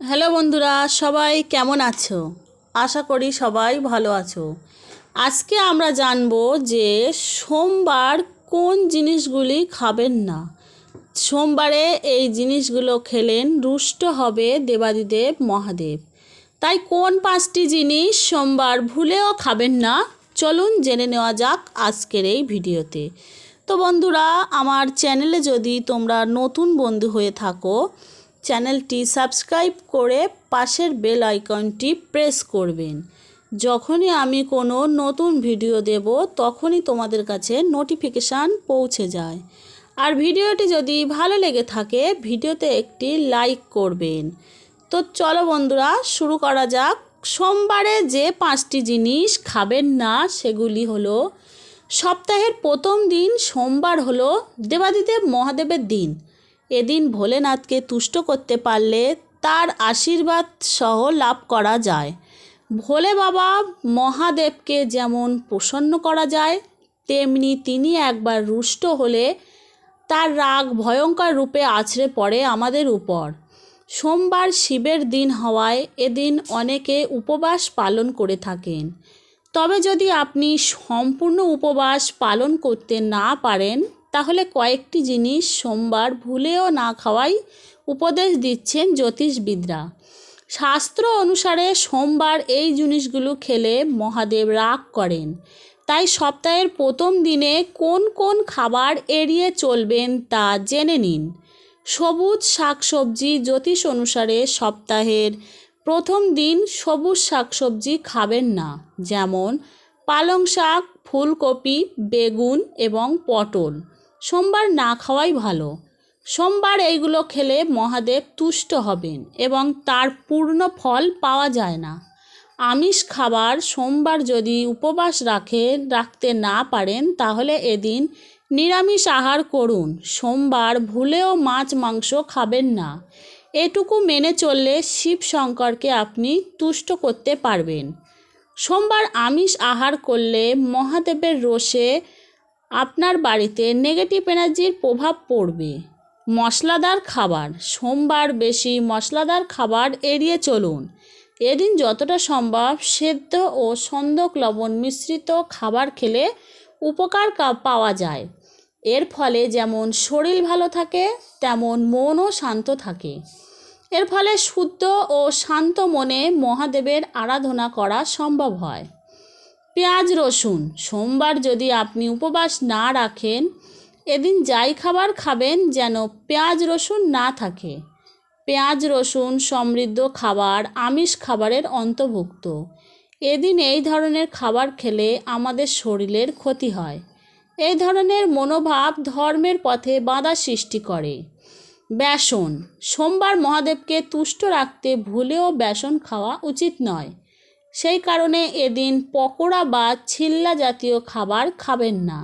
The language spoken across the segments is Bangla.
হ্যালো বন্ধুরা, সবাই কেমন আছো? আশা করি সবাই ভালো আছো। আজকে আমরা জানব যে সোমবার কোন জিনিসগুলি খাবেন না। সোমবারে এই জিনিসগুলো খেলেন রুষ্ট হবে দেবাদিদেব মহাদেব। তাই কোন পাঁচটি জিনিস সোমবার ভুলেও খাবেন না? চলুন জেনে নেওয়া যাক আজকের এই ভিডিওতে। তো বন্ধুরা, আমার চ্যানেলে যদি তোমরা নতুন বন্ধু হয়ে থাকো চ্যানেলটি সাবস্ক্রাইব করে পাশের বেল আইকনটি প্রেস করবেন। যখনই আমি কোনো নতুন ভিডিও দেব, তখনই তোমাদের কাছে নোটিফিকেশান পৌঁছে যায়। আর ভিডিওটি যদি ভালো লেগে থাকে, ভিডিওতে একটি লাইক করবেন। তো চলো বন্ধুরা, শুরু করা যাক। সোমবারে যে পাঁচটি জিনিস খাবেন না, সেগুলি হলো, সপ্তাহের প্রথম দিন সোমবার হলো দেবাদিদেব মহাদেবের দিন। এদিন ভোলেনাথকে তুষ্ট করতে পারলে তার আশীর্বাদ সহ লাভ করা যায়। ভোলে বাবা মহাদেবকে যেমন প্রসন্ন করা যায়, তেমনি তিনি একবার রুষ্ট হলে তার রাগ ভয়ঙ্কর রূপে আছড়ে পড়ে আমাদের উপর। সোমবার শিবের দিন হওয়ায় এদিন অনেকে উপবাস পালন করে থাকেন। তবে যদি আপনি সম্পূর্ণ উপবাস পালন করতে না পারেন তাহলে কয়েকটি জিনিস সোমবার ভুলেও না খাওয়াই উপদেশ দিচ্ছেন জ্যোতিষবিদরা। শাস্ত্র অনুসারে সোমবার এই জিনিসগুলো খেলে মহাদেব রাগ করেন। তাই সপ্তাহের প্রথম দিনে কোন কোন খাবার এড়িয়ে চলবেন তা জেনে নিন। সবুজ শাকসবজি জ্যোতিষ অনুসারে সপ্তাহের প্রথম দিন সবুজ শাকসবজি খাবেন না, যেমন পালং শাক, ফুলকপি, বেগুন এবং পটল। সোমবার না খাওয়াই ভালো। সোমবার এইগুলো খেলে মহাদেব তুষ্ট হবেন এবং তার পূর্ণ ফল পাওয়া যায় না। আমিষ খাবার সোমবার যদি উপবাস রাখে, রাখতে না পারেন, তাহলে এদিন নিরামিষ আহার করুন। সোমবার ভুলেও মাছ মাংস খাবেন না। এটুকু মেনে চললে শিব শঙ্করকে আপনি তুষ্ট করতে পারবেন। সোমবার আমিষ আহার করলে মহাদেবের রোষে আপনার বাড়িতে নেগেটিভ এনার্জির প্রভাব পড়বে। মশলাদার খাবার, সোমবার বেশি মশলাদার খাবার এড়িয়ে চলুন। এদিন যতটা সম্ভব সেদ্ধ ও সন্দক লবণ মিশ্রিত খাবার খেলে উপকার পাওয়া যায়। এর ফলে যেমন শরীর ভালো থাকে, তেমন মনও শান্ত থাকে। এর ফলে শুদ্ধ ও শান্ত মনে মহাদেবের আরাধনা করা সম্ভব হয়। পেঁয়াজ, রসুন। সোমবার যদি আপনি উপবাস না রাখেন, এদিন যাই খাবার খাবেন যেন পেঁয়াজ, রসুন না থাকে। পেঁয়াজ, রসুন সমৃদ্ধ খাবার, আমিষ খাবারের অন্তর্ভুক্ত। এদিন এই ধরনের খাবার খেলে আমাদের শরীরের ক্ষতি হয়। এই ধরনের মনোভাব ধর্মের পথে বাধা সৃষ্টি করে। বেসন। সোমবার মহাদেবকে তুষ্ট রাখতে ভুলেও বেসন খাওয়া উচিত নয়। সেই কারণে এদিন পকোড়া বা ছিল্লা জাতীয় খাবার খাবেন না।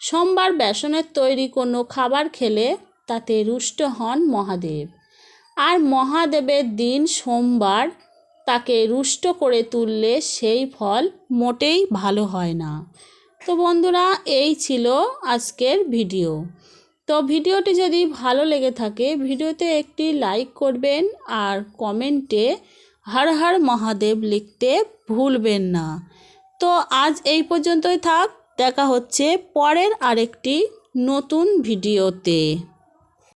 সোমবার বেসনের তৈরি কোনো খাবার খেলে তাতে রুষ্ট হন মহাদেব। আর মহাদেবের দিন সোমবার তাকে রুষ্ট করে তুললে সেই ফল মোটেই ভালো হয় না। তো বন্ধুরা, এই ছিল আজকের ভিডিও। তো ভিডিওটি যদি ভালো লেগে থাকে, ভিডিওতে একটি লাইক করবেন আর কমেন্টে হর হর মহাদেব লিখতে ভুলবেন না। তো আজ এই পর্যন্তই থাক, দেখা হচ্ছে পরের আরেকটি নতুন ভিডিওতে।